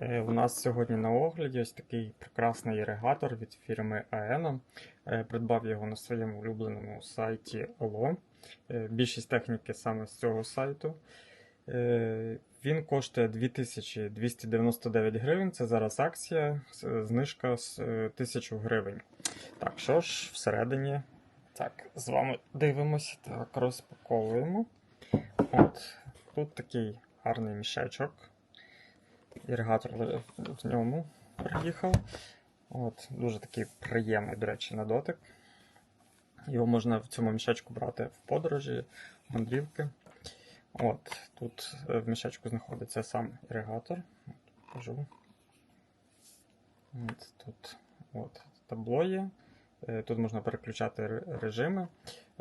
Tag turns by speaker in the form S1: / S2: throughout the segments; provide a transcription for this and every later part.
S1: Е, У нас сьогодні на огляді ось такий прекрасний іригатор від фірми Aeno. Е, Придбав його на своєму улюбленому сайті Olo. Е, Більшість техніки саме з цього сайту. Е, Він коштує 2299 гривень. Це зараз акція, знижка з е, 1000 гривень. Так, що ж, всередині. Так, з вами дивимося, так, розпаковуємо. От, тут такий гарний мішечок іригатор в ньому приїхав. От, Дуже такий приємний, до речі, на дотик. Його можна в цьому мішечку брати в подорожі, мандрівки. От, Тут е, в мішечку знаходиться сам іригатор. Покажу. От, тут от, табло є. Е, Тут можна переключати режими.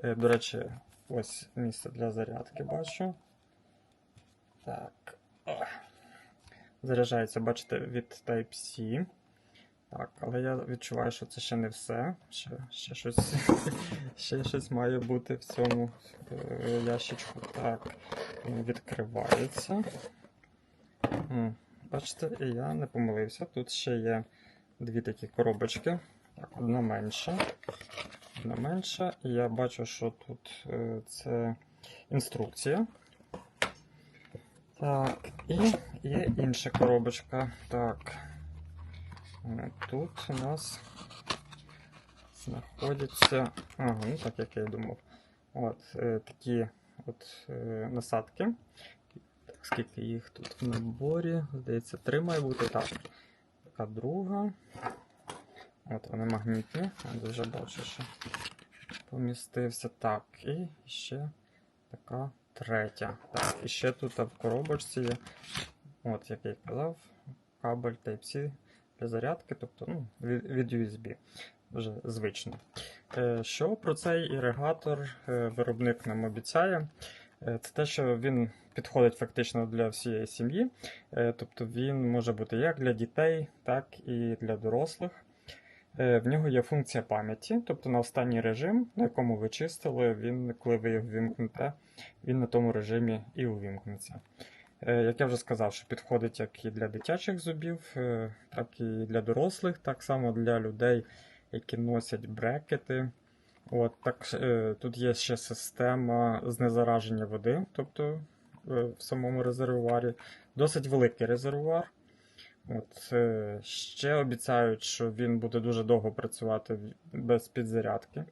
S1: Е, До речі, ось місце для зарядки бачу. Так. Заряджається, бачите, від Type-C. Так, але я відчуваю, що це ще не все. Ще, ще, щось, ще щось має бути в цьому е, ящичку. Так, він відкривається. Бачите, і я не помилився. Тут ще є дві такі коробочки. Так, одна менша. Одна менша. І я бачу, що тут е, це інструкція. Так, і є інша коробочка. Так. Е, Тут у нас знаходяться. Ага, ну так як я і думав. От е, такі от е, насадки. Так, скільки їх тут в наборі? Здається, три має бути. Так. Така друга. От вони магнітні. Я вже бачу, що помістився. Так, і ще така третя. Так, і ще тут в коробочці є, от як я й казав, кабель Type-C для зарядки, тобто ну, від, USB. Вже звично. Е, Що про цей іригатор е, виробник нам обіцяє? Е, Це те, що він підходить фактично для всієї сім'ї. Тобто він може бути як для дітей, так і для дорослих. В нього є функція пам'яті, тобто на останній режим, на якому ви чистили, він, коли ви його вімкнете, він на тому режимі і увімкнеться. Е, Як я вже сказав, що підходить як і для дитячих зубів, е, так і для дорослих, так само для людей, які носять брекети. От, так, е, Тут є ще система знезараження води, тобто в самому резервуарі. Досить великий резервуар. От, ще обіцяють, що він буде дуже довго працювати без підзарядки.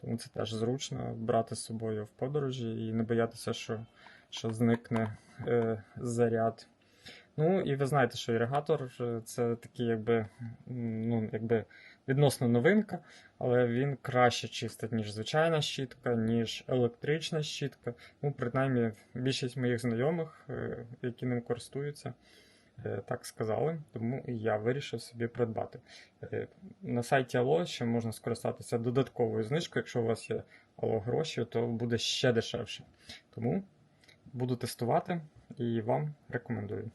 S1: Тому це теж зручно брати з собою в подорожі і не боятися, що, що зникне е, заряд. Ну і ви знаєте, що іригатор е, це такий, якби, ну, якби відносно новинка, але він краще чистить, ніж звичайна щітка, ніж електрична щітка. Ну, принаймні, більшість моїх знайомих, е, які ним користуються, е, так сказали, тому я вирішив собі придбати. На сайті Allo ще можна скористатися додатковою знижкою. Якщо у вас є Allo гроші, то буде ще дешевше. Тому буду тестувати і вам рекомендую.